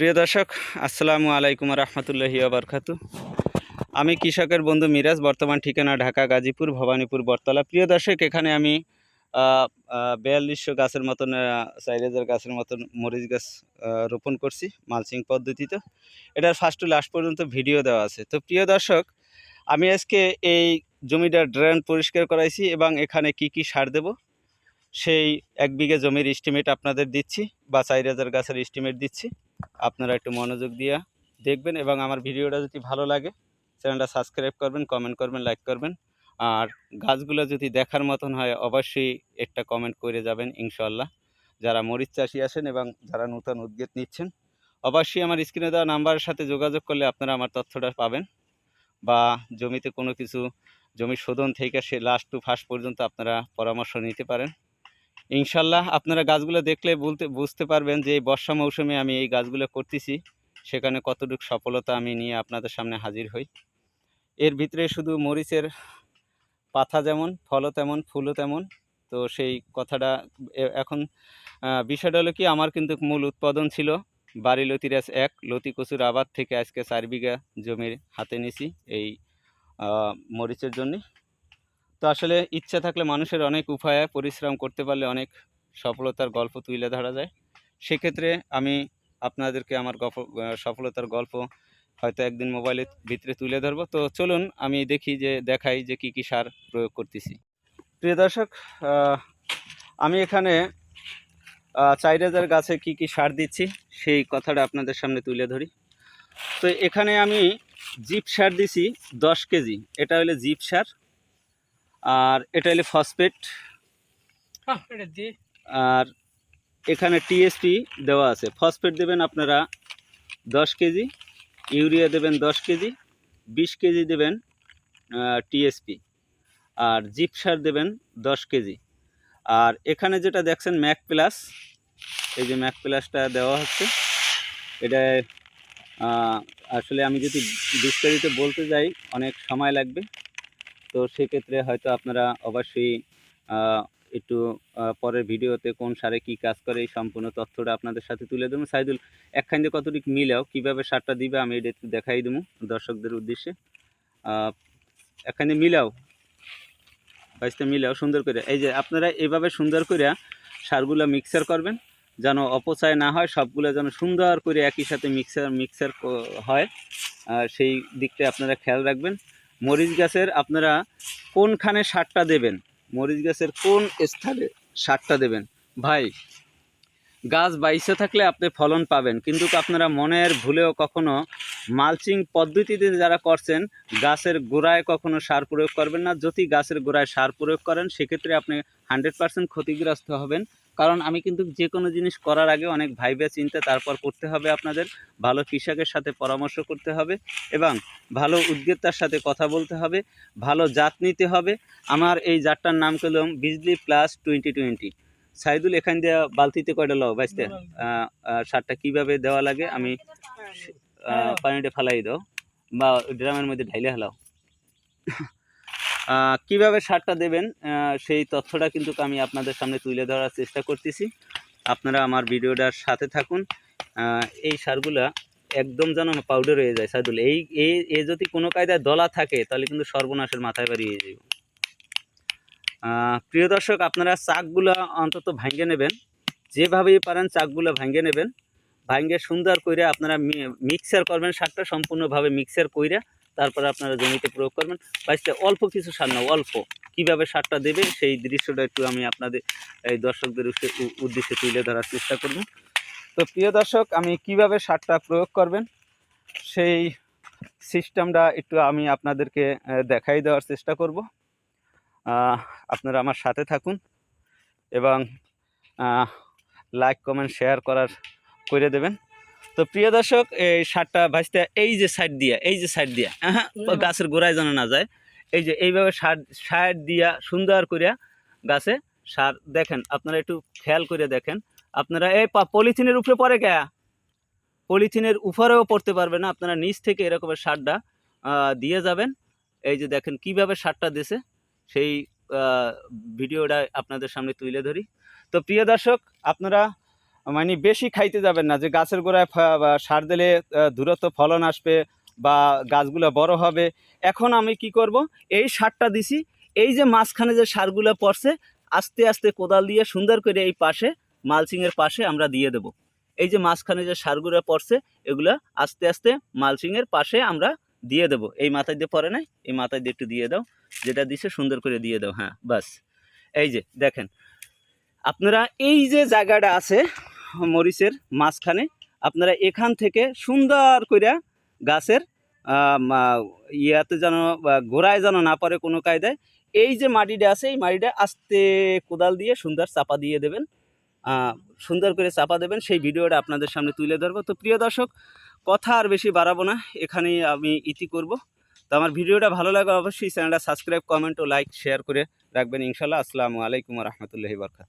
প্রিয় দর্শক, আসসালামু আলাইকুম রহমতুল্লাহি আবরকাতু আমি কৃষকের বন্ধু মিরাজ, বর্তমান ঠিকানা ঢাকা, গাজীপুর, ভবানীপুর, বটতলা। প্রিয় দর্শক, এখানে আমি বিয়াল্লিশশো গাছের মতন হাজার গাছের মতন মরিচ গাছ রোপণ করছি মালচিং পদ্ধতিতে। এটার ফার্স্ট টু লাস্ট পর্যন্ত ভিডিও দেওয়া আছে। তো প্রিয় দর্শক, আমি আজকে এই জমিটার ড্রেন পরিষ্কার করাইছি এবং এখানে কি কি সার দেব, সেই এক বিঘে জমির এস্টিমেট আপনাদের দিচ্ছি বা হাজার গাছের এস্টিমেট দিচ্ছি। আপনারা একটু মনোযোগ দিয়ে দেখবেন এবং আমার ভিডিওটা যদি ভালো লাগে, চ্যানেলটা সাবস্ক্রাইব করবেন কমেন্ট করবেন লাইক করবেন। আর গাছগুলো যদি দেখার মতন হয়, অবশ্যই একটা কমেন্ট করে যাবেন ইনশাল্লাহ যারা মরিচ চাষি আসেন এবং যারা নতুন উদ্যোগ নিচ্ছেন, অবশ্যই আমার স্ক্রিনে দেওয়া নাম্বারের সাথে যোগাযোগ করলে আপনারা আমার তথ্যটা পাবেন বা জমিতে কোনো কিছু জমি শোধন থেকে সে লাস্ট টু ফার্স্ট পর্যন্ত আপনারা পরামর্শ নিতে পারেন। ইনশাল্লাহ আপনারা গাছগুলো দেখলে বলতে, বুঝতে পারবেন যে এই বর্ষা মৌসুমে আমি এই গাছগুলো করতেছি। সেখানে কতটুকু সফলতা আমি নিয়ে আপনাদের সামনে হাজির হই। এর ভিতরে শুধু মরিচের পাতা যেমন, ফলও তেমন, ফুলও তেমন। তো সেই কথাটা এখন বিষয়টা হলো কি, আমার কিন্তু মূল উৎপাদন ছিল বাড়ি লতিরাজ এক, লতি কচুর আবাদ থেকে আজকে চার বিঘা জমির হাতে নিছি এই মরিচের জন্যে। তো আসলে ইচ্ছা থাকলে মানুষের অনেক উপায়ে পরিশ্রম করতে পারলে অনেক সফলতার গল্প তুলে ধরা যায়। সেক্ষেত্রে আমি আপনাদেরকে আমার গল্প সফলতার গল্প হয়তো একদিন মোবাইলের ভিতরে তুলে ধরবো। তো চলুন আমি দেখি যে, দেখাই যে কি কি সার প্রয়োগ করতেছি। প্রিয় দর্শক আমি এখানে হাজার গাছে কি কি সার দিচ্ছি সেই কথাটা আপনাদের সামনে তুলে ধরি। তো এখানে আমি জিপ সার দিছি দশ কেজি। এটা হলো জিপ সার। আর এটা হলো ফসফেট আর এখানে টিএসপি দেওয়া আছে। ফসফেট দেবেন আপনারা দশ কেজি ইউরিয়া দেবেন দশ কেজি বিশ কেজি দেবেন টিএসপি আর জিপ সার দেবেন দশ কেজি। আর এখানে যেটা দেখছেন ম্যাক প্লাস এই যে ম্যাক প্লাসটা দেওয়া হচ্ছে এটা আসলে আমি যদি বিস্তারিত বলতে যাই অনেক সময় লাগবে। তো সেক্ষেত্রে হয়তো আপনারা অবশ্যই একটু পরের ভিডিওতে কোন সারে কি কাজ করে এই সম্পূর্ণ তথ্যটা আপনাদের সাথে তুলে দেবো সাইদুল, একখান দিয়ে কতটুকু মিলাও? কীভাবে সারটা দিবে আমি এটা একটু দেখাই দেবো দর্শকদের উদ্দেশ্যে। একখানে মিলাও। বাইশটা মিলাও, সুন্দর করে। এই যে আপনারা এইভাবে সুন্দর করে সারগুলো মিক্সার করবেন, যেন অপচয় না হয়, সবগুলো যেন সুন্দর করে একই সাথে মিক্সার মিক্সার হয়। সেই দিকটা আপনারা খেয়াল রাখবেন। মরিচ গাছের আপনারা কোনখানে সারটা দেবেন? মরিচ গাছের কোন স্থানে সারটা দেবেন? ভাই, গাছ বাইসে থাকলে আপনি ফলন পাবেন, কিন্তু আপনারা মনের ভুলেও কখনো মালচিং পদ্ধতিতে যারা করছেন, গাছের গোড়ায় কখনো সার প্রয়োগ করবেন না। যদি গাছের গোড়ায় সার প্রয়োগ করেন, সেক্ষেত্রে আপনি হান্ড্রেড পার্সেন্ট ক্ষতিগ্রস্ত হবেন। কারণ আমি কিন্তু যে কোনো জিনিস করার আগে অনেক ভাইবে চিন্তা তারপর করতে হবে আপনাদের। ভালো কৃষকের সাথে পরামর্শ করতে হবে এবং ভালো উদ্যোক্তার সাথে কথা বলতে হবে। ভালো জাত নিতে হবে। আমার এই জাতটার নাম করলাম Bijli plus twenty twenty. Saidul, এখান দিয়ে বালতিতে কয়টা লও? বাইসতে সারটা কীভাবে দেওয়া লাগে? আমি পানিটা ফেলাই দাও বা ড্রামের মধ্যে ঢাইলে ফেলাও। কীভাবে সারটা দেবেন? সেই তথ্যটা কিন্তু আমি আপনাদের সামনে তুলে ধরার চেষ্টা করতেছি। আপনারা আমার ভিডিওটার সাথে থাকুন। এই সারগুলা একদম যেন পাউডার হয়ে যায় সাইদুল। এই এই এ যদি কোনো কায়দায় দলা থাকে তাহলে কিন্তু সর্বনাশের মাথায় বাড়িয়ে যাবে প্রিয় দর্শক আপনারা চাকগুলো অন্তত ভাঙ্গে নেবেন। যেভাবেই পারেন চাকগুলো ভাঙ্গে নেবেন। ভাঙ্গে সুন্দর করে আপনারা মিক্সার করবেন সারটা সম্পূর্ণভাবে মিক্সার কইরা তারপরে আপনারা জমিতে প্রয়োগ করবেন। বাড়িতে অল্প কিছু সার না অল্প। কীভাবে সারটা দেবে সেই দৃশ্যটা একটু আমি আপনাদের, এই দর্শকদের উদ্দেশ্যে তুলে ধরার চেষ্টা করব। তো প্রিয় দর্শক, আমি কীভাবে সারটা প্রয়োগ করবেন, সেই সিস্টেমটা একটু আমি আপনাদেরকে দেখাই দেওয়ার চেষ্টা করব। আপনারা আমার সাথে থাকুন এবং লাইক, কমেন্ট, শেয়ার করার করে দেবেন। তো প্রিয় দর্শক এই সারটা ভাজতে এই যে সাইড দিয়া এই যে সাইড দিয়া হ্যাঁ গাছের গোড়ায় যেন না যায় এই যে এইভাবে সার সার দিয়া সুন্দর করিয়া গাছে সার দেখেন আপনারা একটু খেয়াল করে দেখেন। আপনারা এই পলিথিনের উপরে পরে কে? পলিথিনের উপরেও পড়তে পারবে না আপনারা নিচ থেকে এরকমের সারটা দিয়ে যাবেন। এই যে দেখেন কীভাবে সারটা দিছে সেই ভিডিওটা আপনাদের সামনে তুলে ধরি। তো প্রিয় দর্শক আপনারা মানে বেশি খাইতে যাবেন না, যে গাছের গোড়ায় সার দিলে দূরত্ব ফলন আসবে বা গাছগুলো বড় হবে। এখন আমি কি করব, এই সারটা দিছি, এই যে মাঝখানে যে সারগুলো পড়ছে, আস্তে আস্তে কোদাল দিয়ে সুন্দর করে এই পাশে, মালচিংয়ের পাশে আমরা দিয়ে দেব। এই যে মাঝখানে যে সারগুলো পড়ছে, এগুলো আস্তে আস্তে মালচিংয়ের পাশে আমরা দিয়ে দেব। এই মাথায় দিয়ে পড়ে নাই, এই মাথায় দিয়ে একটু দিয়ে দাও, যেটা দিছে সুন্দর করে দিয়ে দাও হ্যাঁ বাস। এই যে, দেখেন, আপনারা এই যে জায়গাটা আছে মরিচের মাঝখানে আপনারা এখান থেকে সুন্দর করে গাছের ইয়াতে যেন, বা, গোড়ায় যেন না পারে কোনো কায়দায়, এই যে মাটিটা আছে, এই মাটিটা আস্তে কোদাল দিয়ে সুন্দর চাপা দিয়ে দেবেন। সুন্দর করে চাপা দেবেন। সেই ভিডিওটা আপনাদের সামনে তুলে ধরবো। তো প্রিয় দর্শক, কথা আর বেশি বাড়াবো না। এখানেই আমি ইতি করব। তো আমার ভিডিওটা ভালো লাগে অবশ্যই চ্যানেলটা সাবস্ক্রাইব, কমেন্ট ও লাইক, শেয়ার করে রাখবেন। ইনশাল্লাহ আসসালামু আলাইকুম রহমতুল্লাহি বরকাত